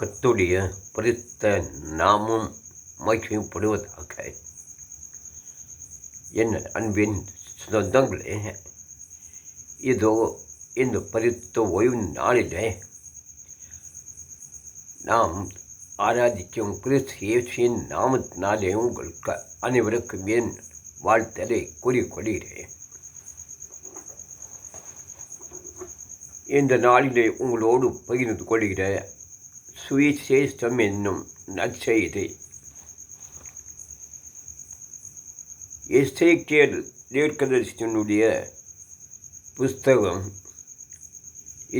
கத்துடைய பரித்த நாமும் மகிமைப்படுவதாக. என் அன்பின் சொந்தங்களே இதோ இந்த பரித்த ஓய்வு நாளிலே நாம் ஆராதிக்கும் கிறிஸ்து இயேசுவின் நாமத்தினாலே உங்களுக்கு அனைவருக்கும் என் வாழ்த்தலை கூறிக்கொள்கிறேன். இந்த நாளிலே உங்களோடு பகிர்ந்து கொள்கிற சுவிசேஷம் என்னும் நற்செய்தி எஸ்ஐகேல் தீர்க்கதரிசனுடைய புஸ்தகம்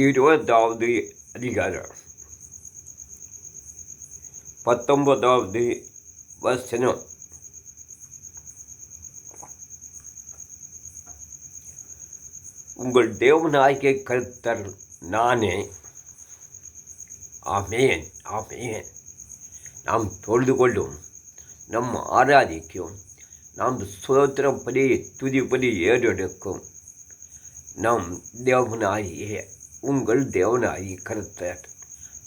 இருபதாவது அதிகாரம் பத்தொன்பதாவது வசனம் உங்கள் தேவனாகிய கருத்தர் நானே ஆமேன் ஆமேன். நாம் தொழுது கொள்ளும் நம் ஆராதிக்கும் நாம் சுதந்திரப்படி துதிப்படி ஏறெடுக்கும். நம் தேவனாகிய உங்கள் தேவனாகிய கருத்தர்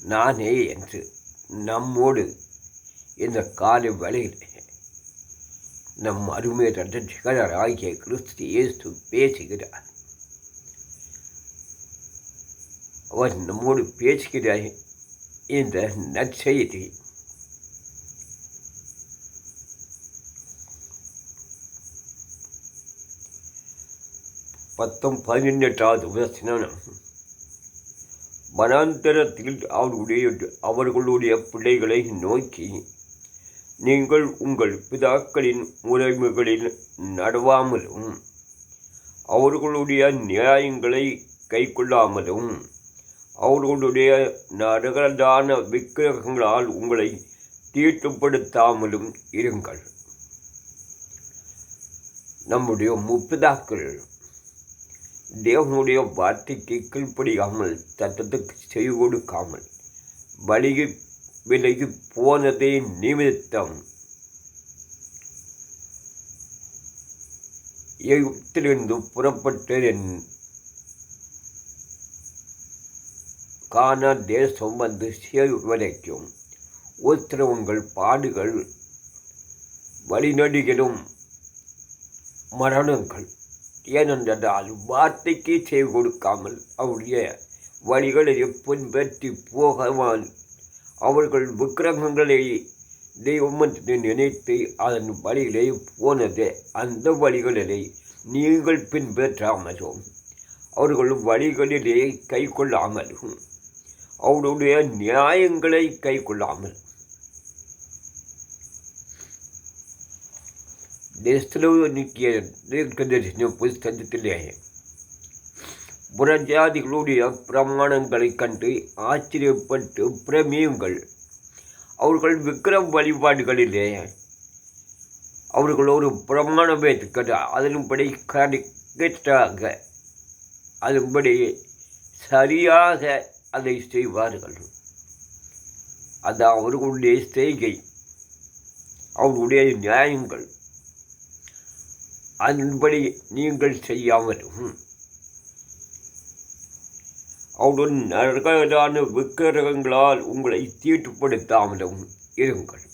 நானே என்று நம்மோடு இந்த காலை வேளையில் நம் அருமை ரட்சகர் ஆகிய கிறிஸ்து இயேசு பேசுகிறார். அவர் நம்மோடு பேசுகிறார். இந்த நற்செய்தி. பத்தம் பதினெட்டாவது உபசனம். வனாந்தரத்தில் அவருடைய அவர்களுடைய பிள்ளைகளை நோக்கி நீங்கள் உங்கள் பிதாக்களின் முறைமைகளில் நடவாமலும் அவர்களுடைய நியாயங்களை கைக்கொள்ளாமலும் அவர்களுடைய நரகதான விக்கிரகங்களால் உங்களை தீட்டுப்படுத்தாமலும் இருங்கள். நம்முடைய முப்பிதாக்கள் தேவனுடைய வார்த்தைக்கு கீழ்ப்படியாமல் சட்டத்துக்கு செய்து கொடுக்காமல் வழிகி விலகி போனதே நிமித்தம் எகிப்திலிருந்து புறப்பட்ட என் காண தேசம் வந்து சேரும் வரைக்கும் உத்திரவங்கள் பாடுகள் வழிநடுகிறும் மரணங்கள். ஏனென்றால் வார்த்தைக்கு செய்து கொடுக்காமல் அவருடைய வழிகளை பின்பற்றி போகவான். அவர்கள் விக்கிரகங்களை தெய்வம் என்று நினைத்து அதன் வழியிலே போனது. அந்த வழிகளிலே நீங்கள் பின்பற்றாமலும் அவர்கள் வழிகளிலே கை கொள்ளாமலும் அவருடைய நியாயங்களை கை கொள்ளாமல் தெஸ்லோனிக்கிய தீர்க்கதரிசன புஸ்தகத்திலே புறஜாதிகளுடைய பிரமாணங்களை கண்டு ஆச்சரியப்பட்டு பிரமியுங்கள். அவர்கள் விக்கிரம் வழிபாடுகளிலே அவர்கள் ஒரு பிரமாணம் வைத்துக்கிறது அதன்படி கரெக்டாக அதன்படி சரியாக அதை செய்வார்கள். அது அவர்களுடைய செய்கை அவருடைய நியாயங்கள். அதன்படி நீங்கள் செய்யாமலும். அவருடன் நரகதான விக்கிரகங்களால் உங்களை தீட்டுப்படுத்தாமலும் இருங்கள்.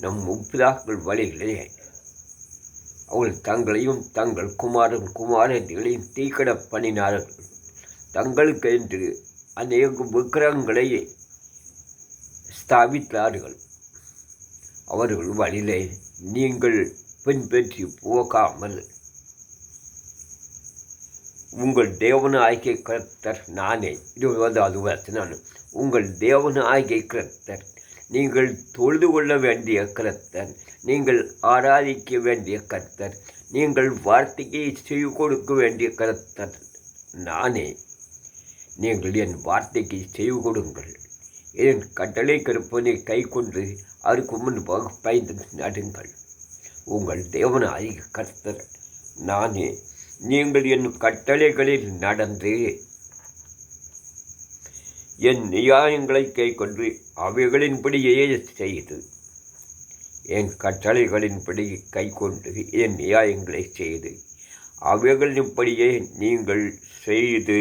நம் முப்பிதாக்கள் வழிகளே அவள் தங்களையும் தங்கள் குமாரன் குமாரர்களையும் தீக்கட பண்ணினார்கள். தங்களுக்கு என்று அநேக விக்கிரகங்களை ஸ்தாபித்தார்கள். அவர்கள் வழியிலே நீங்கள் பின்பற்றி போகாமல் உங்கள் தேவனாகிய கர்த்தர் நானே. இருபதாவது வசனம் உங்கள் தேவனாகிய கர்த்தர் நீங்கள் தொழுது கொள்ள வேண்டிய கர்த்தர் நீங்கள் ஆராதிக்க வேண்டிய கர்த்தர் நீங்கள் வார்த்தையை செய்து கொடுக்க வேண்டிய கர்த்தர் நானே. நீங்கள் என் வார்த்தைக்கு செய்து கொடுங்கள். என் கட்டளை கருப்பனை கை கொண்டு அதற்கு முன்பாக பயந்து நடுங்கள். உங்கள் தேவனாகிய கர்த்தர் நானே நீங்கள் என் கட்டளைகளில் நடந்து என் நியாயங்களை கை கொண்டு அவைகளின்படியே செய்து என் கட்டளைகளின்படி கை கொண்டு என் நியாயங்களை செய்து அவைகளின்படியே நீங்கள் செய்து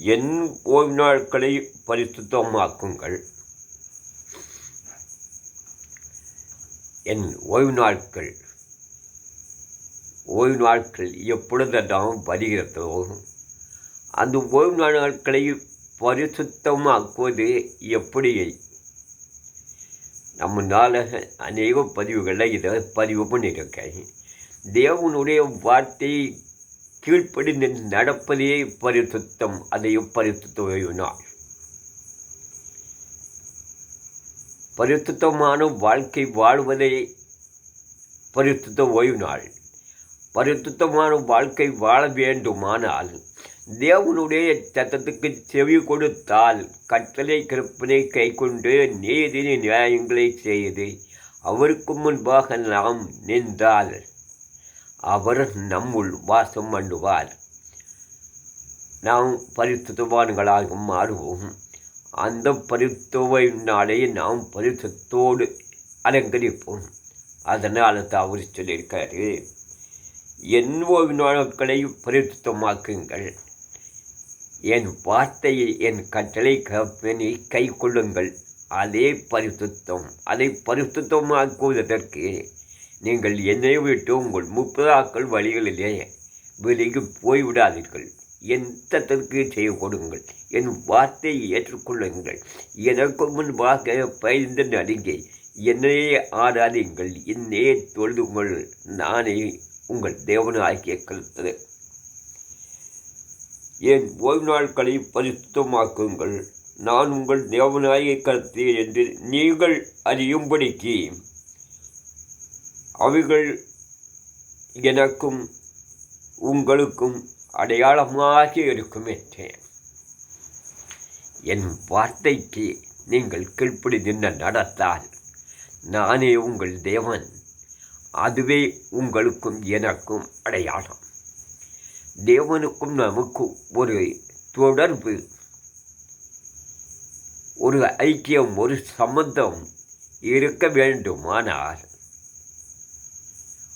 என் ஓய்வு நாட்களை பரிசுத்தமாக்குங்கள். என் ஓய்வு நாட்கள் ஓய்வு நாட்கள் எப்பொழுதெல்லாம் வருகிறதோ அந்த ஓய்வு நாட்களை பரிசுத்தமாக்குவது எப்படி? நம்ம நாள அநேக பதிவுகளில் இதை பதிவு பண்ணியிருக்கேன். தேவனுடைய வார்த்தையை கீழ்ப்படிந்து நடப்பதே பரிசுத்தம் அதையும் பரிசுத்த நாள் பரிசுத்தமான வாழ்க்கை வாழ்வதே பரிசுத்த ஓய்வு நாள் பரிசுத்தமான வாழ்க்கை வாழ வேண்டுமானால் தேவனுடைய சத்தத்துக்கு செவி கொடுத்தால் கட்டளை கற்பனை கை கொண்டு நீதி நியாயங்களை செய்து அவருக்கு முன்பாக நாம் நின்றால் அவர் நம்முள் வாசம் பண்ணுவார் நாம் பரிசுத்தவான்களாக மாறுவோம். அந்த பரிசுத்தவை நாம் பரிசுத்தோடு அலங்கரிப்போம். அதனால் தான் அவர் சொல்லியிருக்காரு என் ஓய்வு பரிசுத்தமாக்குங்கள். என் வார்த்தையை என் கட்டளை கப்பனை கை கொள்ளுங்கள் அதே பரிசுத்தம். அதை பரிசுத்தமாக்குவதற்கு நீங்கள் என்னை விட்டு உங்கள் முப்பதாக்கள் வழிகளிலே விலகி போய்விடாதீர்கள். என் தத்திற்கு செய்ய கொடுங்கள். என் வார்த்தையை ஏற்றுக்கொள்ளுங்கள். எனக்கு முன்பாக பயந்து நடுங்கி என்னையே ஆராதிங்கள். என்னையே தொழுதுங்கள் நானே உங்கள் தேவனாகிய கருத்தது என் ஓய்வு நாட்களை பரிசுத்தமாக்குங்கள். நான் உங்கள் தேவனாய கருத்து என்று நீங்கள் அறியும்படிக்கு அவைகள் எனக்கும் உங்களுக்கும் அடையாளமாக இருக்கும் என்றேன் என் வார்த்தைக்கு நீங்கள் கீழ்ப்படி நின்று நடத்தால் நானே உங்கள் தேவன். அதுவே உங்களுக்கும் எனக்கும் அடையாளம். தேவனுக்கும் நமக்கும் ஒரு தொடர்பு ஒரு ஐக்கியம் ஒரு சம்பந்தம் இருக்க வேண்டுமானால்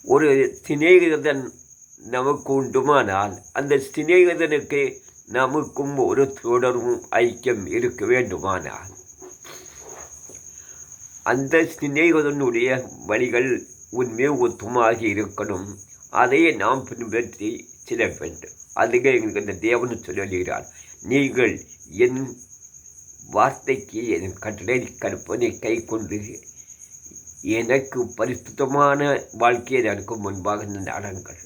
ஒரு சிநேகிதன் நமக்கு உண்டுமானால் அந்த சிநேகிதனுக்கு நமக்கும் ஒரு தொடர்பும் ஐக்கியம் இருக்க வேண்டுமானால். அந்த சிநேகிதனுடைய வழிகள் உண்மை ஒத்துமாகி இருக்கணும். அதையே நாம் பின்பற்றி சில வேண்டும். அதுக்கு எங்களுக்கு இந்த தேவன் சொல்லுகிறார். நீங்கள் என் வார்த்தைக்கு என் கட்டளை கற்பனை கை கொண்டு எனக்கு பரிசுத்தமான வாழ்க்கையை எனக்கு முன்பாக நடங்கள்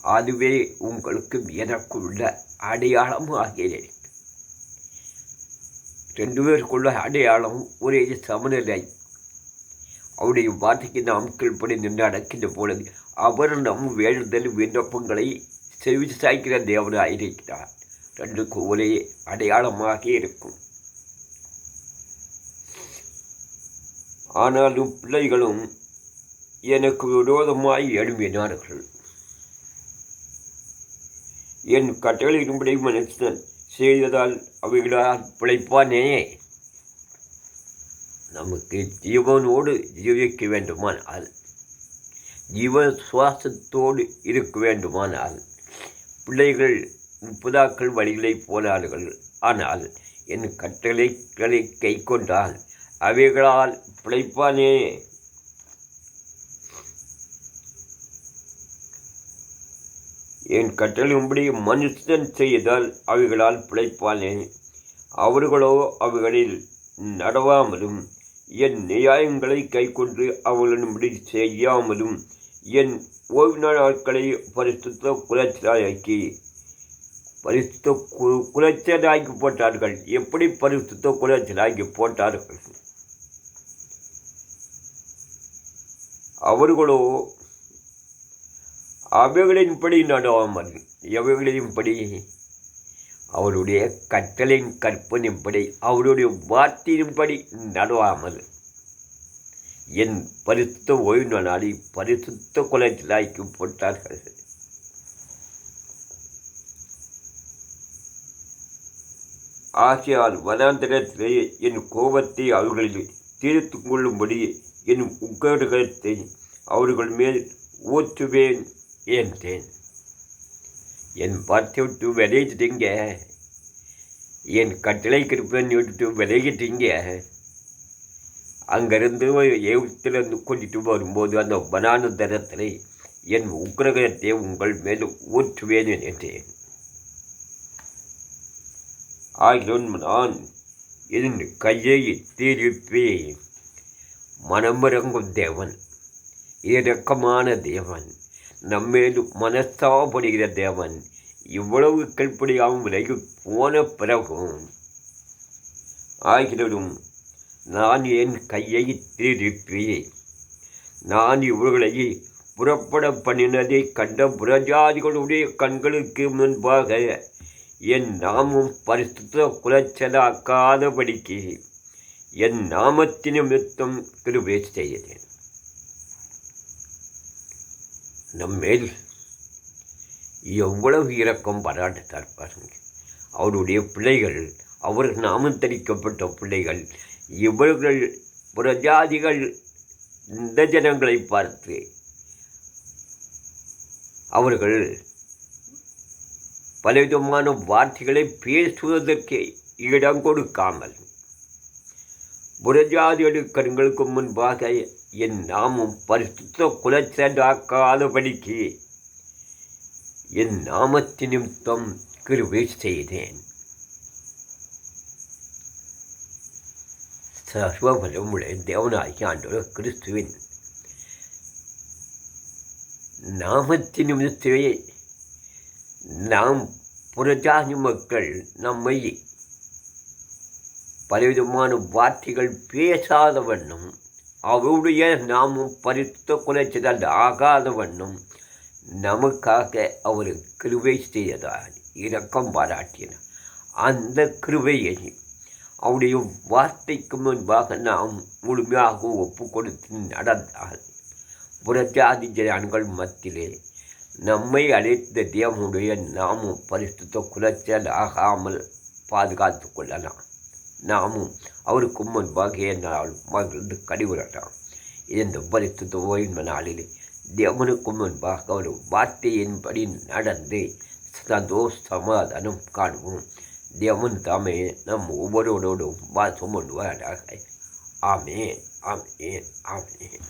அதுவே உங்களுக்கும் எனக்குள்ள அடையாளம் ஆகியது ரெண்டு பேருக்குள்ள அடையாளம் ஒரே சமநிலை. அவருடைய வார்த்தைக்கு நாம் கீழ்ப்படி நின்று அடக்கின்ற பொழுது அவர் நம் வேண்டுதல் விண்ணப்பங்களை செவி சாய்க்கிற தேவனாயிருக்கிறார். ரெண்டுக்கு ஒரே அடையாளமாக இருக்கும். ஆனாலும் பிள்ளைகளும் எனக்கு விரோதமாய் எழும்பினார்கள். என் கட்டளையின்படி மனுஷன் செய்ததால் அவைகளால் பிழைப்பானே. நமக்கு ஜீவனோடு ஜீவிக்க வேண்டுமானால் ஜீவ சுவாசத்தோடு இருக்க வேண்டுமானால் பிள்ளைகள் முப்பதாக்கள் வழிகளை போனார்கள் ஆனால் என் கட்டளைகளை கை கொண்டால் அவைகளால் பிழைப்பானே. என் கட்டளையும்படி மனுஷன் செய்தால் அவைகளால் பிழைப்பானே. அவர்களோ அவைகளில் நடவாமலும் என் நியாயங்களை கைக்கொண்டு அவர்களின்படி செய்யாமலும் என் ஓய்வு நாட்களை பரிசுத்த குலச்சலாக்கி பரிசுத்த கு குலச்சலாக்கி போட்டார்கள். எப்படி பரிசுத்த குலச்சலாக்கி போட்டார்கள்? அவர்களோ அவைகளின்படி நடாமல் எவைகளின்படி? அவருடைய கட்டளையின் கற்பனின்படி அவருடைய வார்த்தையின்படி நடுவாமல் என் பரிசுத்த ஓய்வு நாளை பரிசுத்த குலத்திலாக்கி போட்டார்கள். ஆகையால் வனாந்திரத்திலே என் கோபத்தை அவர்களில் தீர்த்து கொள்ளும்படி என் உக்கடுகத்தை அவர்கள் மேல் ஊற்றுவேன் என்றேன். என் வார்த்தை விட்டு விளையிட்டீங்க என் கட்டளை கிருப்பேன் விட்டுட்டு விளையிட்டீங்க அங்கேருந்து ஏகத்திலிருந்து கொண்டுட்டு வரும்போது அந்த பனான தரத்தில் என் உக்கிரகத்தை உங்கள் மேல் ஊற்றுவேன் என்றேன். ஆகியோன் நான் என் கையை திருப்பி மனமிறங்கும் தேவன் இரக்கமான தேவன் நம்மேல் மனஸ்தாபடுகிற தேவன் இவ்வளவு கல்படியாகவும் விலகி போன பிறகும். ஆகிலும் நான் என் கையை திருப்பி நான் இவர்களை புறப்பட பண்ணினதை கண்ட புறஜாதிகளுடைய கண்களுக்கு முன்பாக என் நாமும் பரிசுத்த குலச்சலாக்காதபடிக்கு என் நாமத்தின் நிமித்தம் கிருபை செய்தேன் நம்மேல் எவ்வளவு இரக்கம் பாராட்டுத்தார் பாருங்க. அவருடைய பிள்ளைகள் அவர் நாமம் தரிக்கப்பட்ட பிள்ளைகள் இவர்கள் பிரஜாதிகள் இந்த ஜனங்களை பார்த்து அவர்கள் பலவிதமான வார்த்தைகளை பேசுவதற்கு இடம் கொடுக்காமல். புறஜாதியோடு கண்களுக்கு முன்பாக என் நாமம் பரிசுத்த குலச்சலாக்காதபடிக்கு என் நாமத்தி நிமித்தம் கிருவை செய்தேன். சர்வபலமுடைய தேவனாகிய ஆண்டவர் கிறிஸ்துவின் நாமத்தி நிமித்தவே நாம் புறஜாதி மக்கள் நம்மை பலவிதமான வார்த்தைகள் பேசாத வண்ணம் அவருடைய நாமும் பரித்த குலைச்சதால் ஆகாத வண்ணம் நமக்காக அவர் கிருவை செய்ததால் இரக்கம் பாராட்டினார் அந்த கிருவையை அவருடைய வார்த்தைக்கு முன்பாக நாம் முழுமையாக ஒப்பு கொடுத்து நடந்தால் புறஜாதி ஜனங்கள் மத்தியிலே நம்மை அழைத்த தேவனுடைய நாமும் பரிசுத்த குலச்சல் ஆகாமல் பாதுகாத்து கொள்ளலாம். நாமும் அவருக்கு முன்பாக நாள் மகிழ்ந்து கடிவுறலாம் இந்த பரிசுத்த ஓய்வு நாளிலே தேவனுக்கு முன்பாக அவர் வார்த்தையின்படி நடந்து சந்தோஷ சமாதானம் காணுவோம். தேவன் தாமே நம் ஒவ்வொருவரோடும் வாசம் கொண்டு வராக ஆமேன் ஆமேன் ஆமேன்.